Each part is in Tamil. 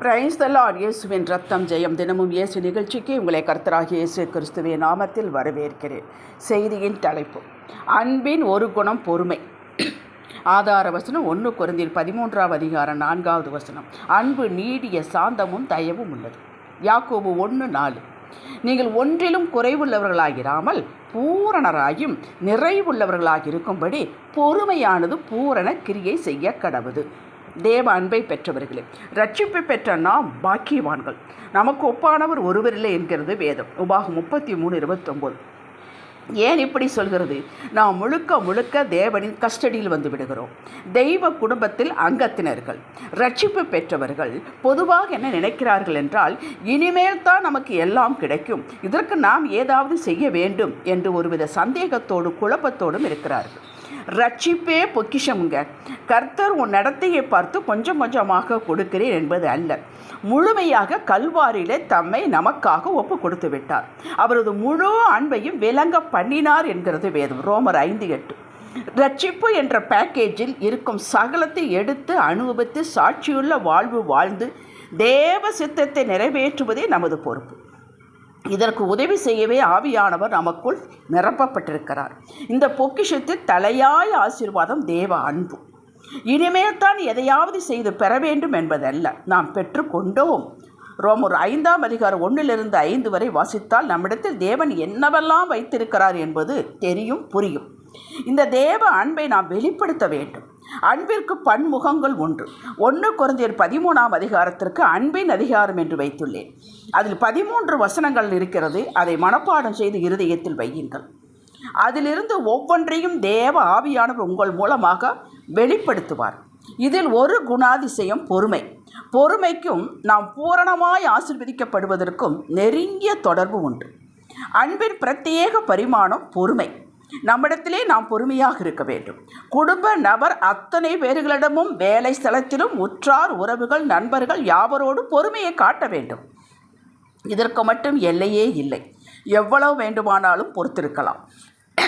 பிரைஸ் த லார்ட் இயேசுவின் ரத்தம் ஜெயம். தினமும் இயேசு நிகழ்ச்சிக்கு உங்களை கர்த்தராகிய இயேசு கிறிஸ்துவின் நாமத்தில் வரவேற்கிறேன். செய்தியின் தலைப்பு அன்பின் ஒரு குணம் பொறுமை. ஆதார வசனம் ஒன்று குறைந்தில் பதிமூன்றாவது அதிகாரம் நான்காவது வசனம். அன்பு நீடிய சாந்தமும் தயவும் உள்ளது. யாக்கோபு ஒன்று நாலு. நீங்கள் ஒன்றிலும் குறைவுள்ளவர்களாகிராமல் பூரணராயும் நிறைவுள்ளவர்களாக இருக்கும்படி பொறுமையானது பூரண கிரியை செய்ய கடவுது. தேவ அன்பை பெற்றவர்களே ரட்சிப்பை பெற்ற நாம் பாக்கியவான்கள். நமக்கு ஒப்பானவர் ஒருவரில்லை என்கிறது வேதம். உபாகம் முப்பத்தி மூணு இருபத்தொம்போது. ஏன் இப்படி சொல்கிறது? நாம் முழுக்க முழுக்க தேவனின் கஸ்டடியில் வந்து விடுகிறோம். தெய்வ குடும்பத்தில் அங்கத்தினர்கள் ரட்சிப்பு பெற்றவர்கள் பொதுவாக என்ன நினைக்கிறார்கள் என்றால் இனிமேல் தான் நமக்கு எல்லாம் கிடைக்கும். இதற்கு நாம் ஏதாவது செய்ய வேண்டும் என்று ஒருவித சந்தேகத்தோடு குழப்பத்தோடும் இருக்கிறார்கள். ரட்சிப்பே பொக்கிஷமுங்க. கர்த்தர் உன் நடத்தையை பார்த்து கொஞ்சம் கொஞ்சமாக கொடுக்கிறேன் என்பது அல்ல. முழுமையாக கல்வாரியிலே தம்மை நமக்காக ஒப்பு கொடுத்து விட்டார். அவரது முழு அன்பையும் விளங்க பண்ணினார் என்கிறது வேதம். ரோமர் ஐந்து எட்டு. ரட்சிப்பு என்ற பேக்கேஜில் இருக்கும் சகலத்தை எடுத்து அனுபவித்து சாட்சியுள்ள வாழ்வு வாழ்ந்து தேவ சித்தத்தை நிறைவேற்றுவதே நமது பொறுப்பு. இதற்கு உதவி செய்யவே ஆவியானவர் நமக்குள் நிரப்பப்பட்டிருக்கிறார். இந்த பொக்கிஷத்தில் தலையாய ஆசீர்வாதம் தேவ அன்பு. இனிமேல் தான் எதையாவது செய்து பெற வேண்டும் என்பதல்ல. நாம் பெற்றுக்கொண்டோம். ரோமர் ஐந்தாம் அதிகாரம் ஒன்றிலிருந்து ஐந்து வரை வாசித்தால் நம்மிடத்தில் தேவன் என்னவெல்லாம் வைத்திருக்கிறார் என்பது தெரியும் புரியும். இந்த தேவ அன்பை நாம் வெளிப்படுத்த வேண்டும். அன்பிற்கு பன்முகங்கள் ஒன்று. ஒன்று குறைந்தர் பதிமூணாம் அதிகாரத்திற்கு அன்பின் அதிகாரம் என்று வைத்துள்ளேன். அதில் பதிமூன்று வசனங்கள் இருக்கிறது. அதை மனப்பாடம் செய்து இருதயத்தில் வையுங்கள். அதிலிருந்து ஒவ்வொன்றையும் தேவ ஆவியானவர் உங்கள் மூலமாக வெளிப்படுத்துவார். இதில் ஒரு குணாதிசயம் பொறுமை. பொறுமைக்கும் நாம் பூரணமாய் ஆசிர்வதிக்கப்படுவதற்கும் நெருங்கிய தொடர்பு உண்டு. அன்பின் பிரத்யேக பரிமாணம் பொறுமை. நம்மிடத்திலே நாம் பொறுமையாக இருக்க வேண்டும். குடும்ப நபர் அத்தனை பேர்களிடமும் வேலை ஸ்தலத்திலும் உற்றார் உறவுகள் நண்பர்கள் யாவரோடு பொறுமையை காட்ட வேண்டும். இதற்கு மட்டும் எல்லையே இல்லை. எவ்வளவு வேண்டுமானாலும் பொறுத்திருக்கலாம்.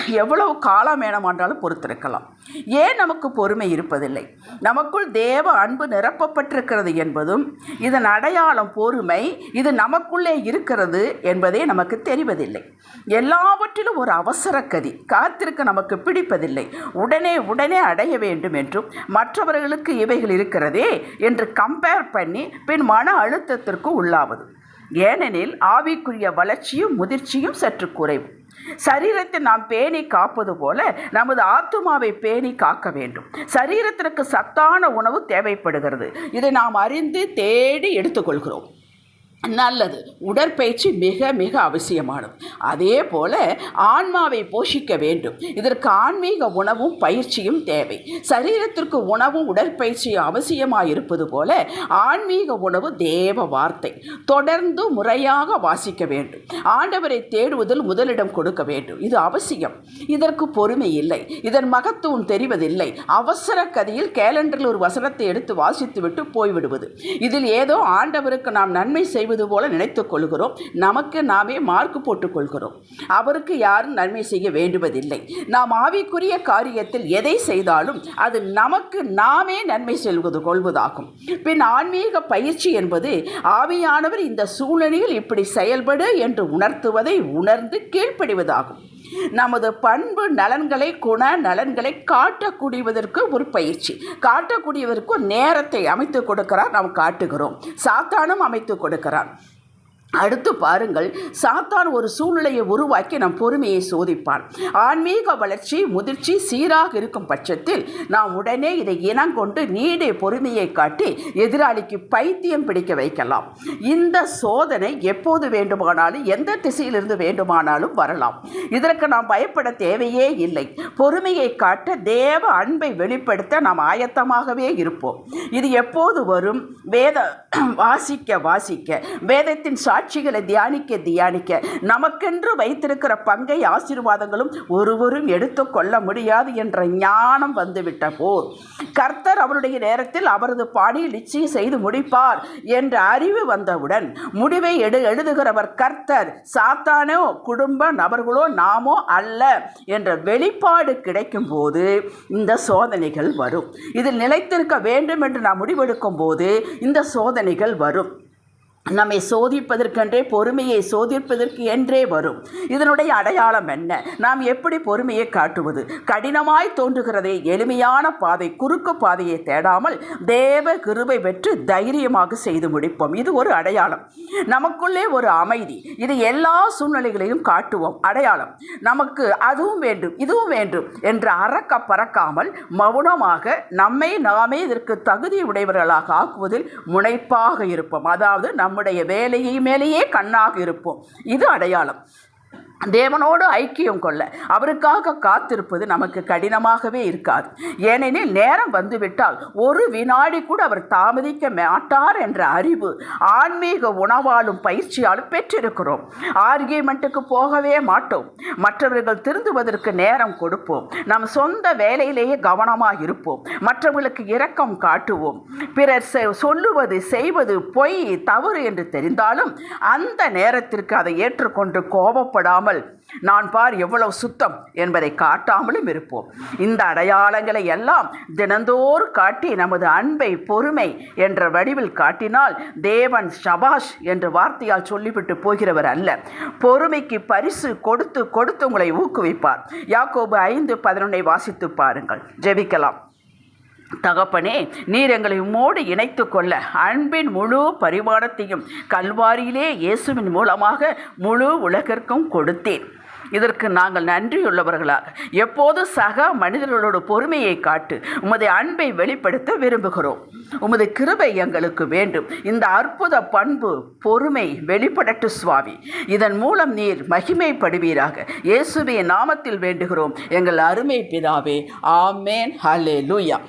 எவ்வளவு காலம் வேணமாட்டாலும் பொறுத்திருக்கலாம். ஏன் நமக்கு பொறுமை இருப்பதில்லை? நமக்குள் தேவ அன்பு நிரப்பப்பட்டிருக்கிறது என்பதும் இதன் அடையாளம் பொறுமை இது நமக்குள்ளே இருக்கிறது என்பதே நமக்கு தெரிவதில்லை. எல்லாவற்றிலும் ஒரு அவசர கதி காத்திருக்க நமக்கு பிடிப்பதில்லை. உடனே உடனே அடைய வேண்டும் என்றும் மற்றவர்களுக்கு இவைகள் இருக்கிறதே என்று கம்பேர் பண்ணி பின் மன அழுத்தத்திற்கு உள்ளாவது. ஏனெனில் ஆவிக்குரிய வளர்ச்சியும் முதிர்ச்சியும் சற்று குறைவு. சரீரத்தை நாம் பேணி காப்பது போல நமது ஆத்துமாவை பேணி காக்க வேண்டும். சரீரத்திற்கு சத்தான உணவு தேவைப்படுகிறது. இதை நாம் அறிந்து தேடி எடுத்துக்கொள்கிறோம். நல்லது. உடற்பயிற்சி மிக மிக அவசியமானது. அதே போல ஆன்மாவை போஷிக்க வேண்டும். இதற்கு ஆன்மீக உணவும் பயிற்சியும் தேவை. சரீரத்திற்கு உணவும் உடற்பயிற்சியும் அவசியமாக இருப்பது போல ஆன்மீக உணவு தேவ வார்த்தை. தொடர்ந்து முறையாக வாசிக்க வேண்டும். ஆண்டவரை தேடுவதில் முதலிடம் கொடுக்க வேண்டும். இது அவசியம். இதற்கு பொறுமை இல்லை. இதன் மகத்துவம் தெரிவதில்லை. அவசர கதியில் கேலண்டரில் ஒரு வசனத்தை எடுத்து வாசித்துவிட்டு போய்விடுவது. இதில் ஏதோ ஆண்டவருக்கு நாம் நன்மை செய்வது போல நினைத்துக் கொள்கிறோம். நமக்கு நாமே மார்க் போட்டுக் கொள்கிறோம். அவருக்கு யாரும் நன்மை செய்ய வேண்டுவதில்லை. நாம் ஆவிக்குரிய காரியத்தில் எதை செய்தாலும் அது நமக்கு நாமே நன்மை செல்வது கொள்வதாகும். பின் ஆன்மீக பயிற்சி என்பது ஆவியானவர் இந்த சூழ்நிலையில் இப்படி செயல்படு என்று உணர்த்துவதை உணர்ந்து கீழ்ப்படிவதாகும். நமது பண்பு நலன்களை குண நலன்களை காட்டக்கூடியவதற்கு ஒரு பயிற்சி. காட்டக்கூடியவருக்கு நேரத்தை அமைத்து கொடுக்கிறார் நாம் காட்டுகிறோம். சாத்தானும் அமைத்து கொடுக்கிறான். அடுத்து பாருங்கள் சாத்தான் ஒரு சூழ்நிலையை உருவாக்கி நம் பொறுமையை சோதிப்பான். ஆன்மீக வளர்ச்சி முதிர்ச்சி சீராக இருக்கும் பட்சத்தில் நாம் உடனே இதை இனங்கொண்டு நீடே பொறுமையை காட்டி எதிராளிக்கு பைத்தியம் பிடிக்க வைக்கலாம். இந்த சோதனை எப்போது வேண்டுமானாலும் எந்த திசையிலிருந்து வேண்டுமானாலும் வரலாம். இதற்கு நாம் பயப்பட தேவையே இல்லை. பொறுமையை காட்ட தேவ அன்பை வெளிப்படுத்த நாம் ஆயத்தமாகவே இருப்போம். இது எப்போது வரும்? வேத வாசிக்க வாசிக்க. வேதத்தின் சா சாட்சிகளை தியானிக்க தியானிக்க. நமக்கென்று வைத்திருக்கிற பங்கை ஆசீர்வாதங்களும் ஒருவரும் எடுத்துக்கொள்ள முடியாது என்ற ஞானம் வந்துவிட்ட போர். கர்த்தர் அவருடைய நேரத்தில் அவரது பாணியில் நிச்சயம் செய்து முடிப்பார் என்ற அறிவு வந்தவுடன் முடிவை எடு எழுதுகிறவர் கர்த்தர் சாத்தானோ குடும்ப நபர்களோ நாமோ அல்ல என்ற வெளிப்பாடு கிடைக்கும் போது இந்த சோதனைகள் வரும். இதில் நிலைத்திருக்க வேண்டும் என்று நாம் முடிவெடுக்கும் போது இந்த சோதனைகள் வரும். நம்மை சோதிப்பதற்கென்றே பொறுமையை சோதிப்பதற்கு என்றே வரும். இதனுடைய அடையாளம் என்ன? நாம் எப்படி பொறுமையை காட்டுவது? கடினமாய் தோன்றுகிறதே எளிமையான பாதை குறுக்கு பாதையை தேடாமல் தேவ கிருபை பெற்று தைரியமாக செய்து முடிப்போம். இது ஒரு அடையாளம். நமக்குள்ளே ஒரு அமைதி. இது எல்லா சூழ்நிலைகளையும் காட்டுவோம். அடையாளம். நமக்கு அதுவும் வேண்டும் இதுவும் வேண்டும் என்று அறக்க பறக்காமல் மௌனமாக நம்மை நாமே இதற்கு தகுதி உடையவர்களாக ஆக்குவதில் முனைப்பாக இருப்போம். அதாவது நம்முடைய வேலையை மேலேயே கண்ணாக இருப்போம். இது அடையாளம். தேவனோடு ஐக்கியம் கொள்ள அவருக்காக காத்திருப்பது நமக்கு கடினமாகவே இருக்காது. ஏனெனில் நேரம் வந்துவிட்டால் ஒரு வினாடி கூட அவர் தாமதிக்க மாட்டார் என்ற அறிவு ஆன்மீக உணவாலும் பயிற்சியாலும் பெற்றிருக்கிறோம். ஆர்கியூமெண்ட்டுக்கு போகவே மாட்டோம். மற்றவர்கள் திருந்துவதற்கு நேரம் கொடுப்போம். நம் சொந்த வேலையிலேயே கவனமாக இருப்போம். மற்றவர்களுக்கு இரக்கம் காட்டுவோம். பிறர் செ- சொல்லுவது செய்வது பொய் தவறு என்று தெரிந்தாலும் அந்த நேரத்திற்கு அதை ஏற்றுக்கொண்டு கோபப்படாமல் நான் பார் எவ்வளவு சுத்தம் என்பதை காட்டாமலும் இருப்போம். இந்த அடையாளங்களை எல்லாம் தினந்தோறு காட்டி நமது அன்பை பொறுமை என்ற வடிவில் காட்டினால் தேவன் ஷபாஷ் என்ற வார்த்தையால் சொல்லிவிட்டு போகிறவர் அல்ல. பொறுமைக்கு பரிசு கொடுத்து கொடுத்து உங்களை ஊக்குவிப்பார். யாக்கோபு ஐந்து பதினொன்னை வாசித்து பாருங்கள். ஜெபிக்கலாம். தகப்பனே நீர் எங்களை உம்மோடு இணைத்து கொள்ள அன்பின் முழு பரிமாணத்தையும் கல்வாரியிலே இயேசுவின் மூலமாக முழு உலகிற்கும் கொடுத்தேன் இதற்கு நாங்கள் நன்றியுள்ளவர்களாக எப்போது சக மனிதர்களோட பொறுமையை காட்டு உமது அன்பை வெளிப்படுத்த விரும்புகிறோம். உமது கிருபை எங்களுக்கு வேண்டும். இந்த அற்புத பண்பு பொறுமை வெளிப்படட்டு சுவாமி இதன் மூலம் நீர் மகிமைப்படுவீராக. இயேசுவின் நாமத்தில் வேண்டுகிறோம். எங்கள் அருமை பிதாவே ஆமேன். ஹலே லூயா